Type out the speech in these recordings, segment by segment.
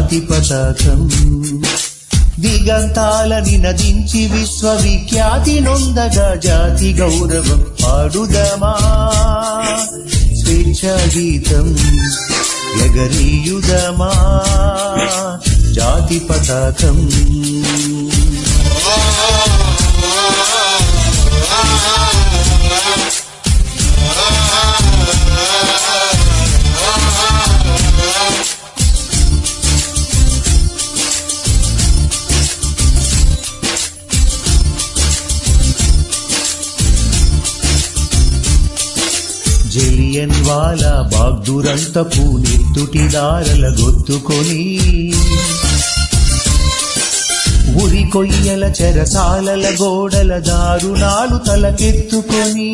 జాతి పతాకం. దిగంతాలని నదించి విశ్వవిఖ్యాతి నొందగా జాతి గౌరవం పాడుదమా. స్వేచ్ఛా గీతం ఎగరేయుదమా. జాతి పతాకం. జలియన్ వాలా బాగ్దురంతపు నెత్తుటి దారల గొత్తుకొని ఉరి కొయ్యల చెరసాలల గోడల దారుణాలు తలకెత్తుకొని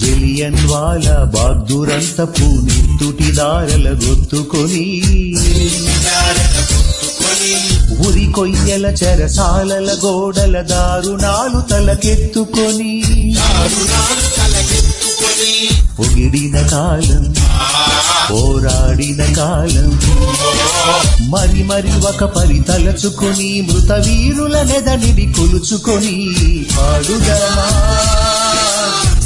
జలియన్ వాల బాగ్దురంతపు నెత్తుటి దారల గొత్తుకొని ఉరి కొయ్యల చెరసాలల గోడల దారుణాలు తలకెత్తుకొని. పొగిడిన కాలం పోరాడిన కాలం. మరి మరి ఒక పరి తలచుకొని మృత వీరుల నెదనిడి కొలుచుకొని పాడుదమా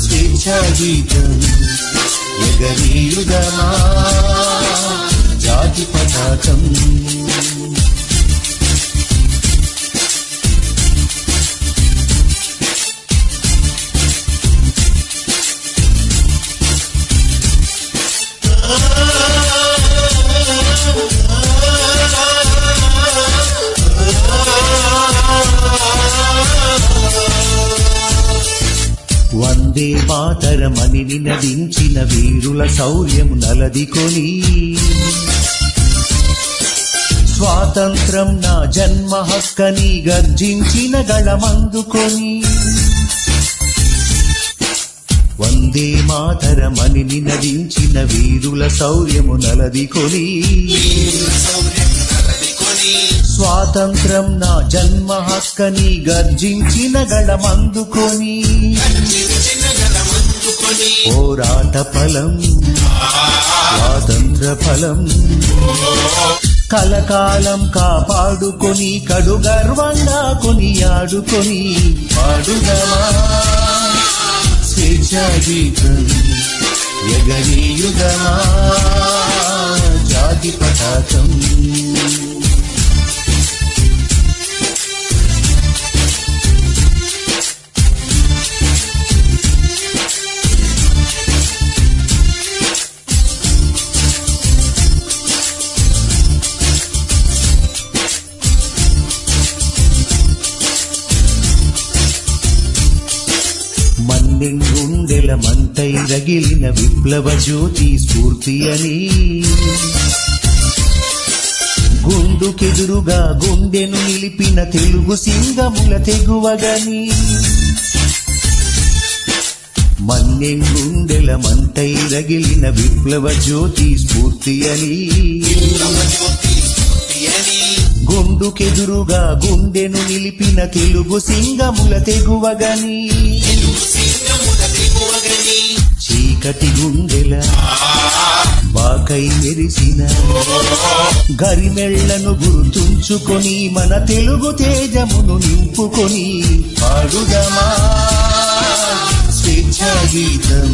స్వేచ్ఛా గీతం వందే మాతరమని నినదించిన వీరుల శౌర్యము నలదికొని స్వాతంత్రం నా జన్మ హక్కని గర్జించిన గళమందుకొని వందే మాతరమని నినదించిన వీరుల శౌర్యము నలదికొని స్వాతంత్రం నా జన్మ హక్కని గర్జించిన గళమందుకొని పోరాట ఫలం స్వాతంత్ర ఫలం. కలకాలం కాపాడుకొని కడు గర్వంగా కొనియాడుకొని పాడుదవా స్వేచ్ఛా గీతం జాతి పటాకం మన్నెంగుండెల మంతై రగిలిన విప్లవ జ్యోతి స్ఫూర్తి అని గుండుకెదురుగా గుండెను నిలిపిన తెలుగు సింగముల తెగువగని. మన్నెంగుండెల మంతై రగిలిన విప్లవ జ్యోతి స్ఫూర్తి అని గుండుకెదురుగా గుండెను నిలిపిన తెలుగు సింగముల తెగువగని. చీకటి గుండెల బాకై మెరిసిన గరిమెళ్ళను గుర్తుంచుకొని మన తెలుగు తేజమును నింపుకొని పాడుదమా స్వేచ్ఛా గీతం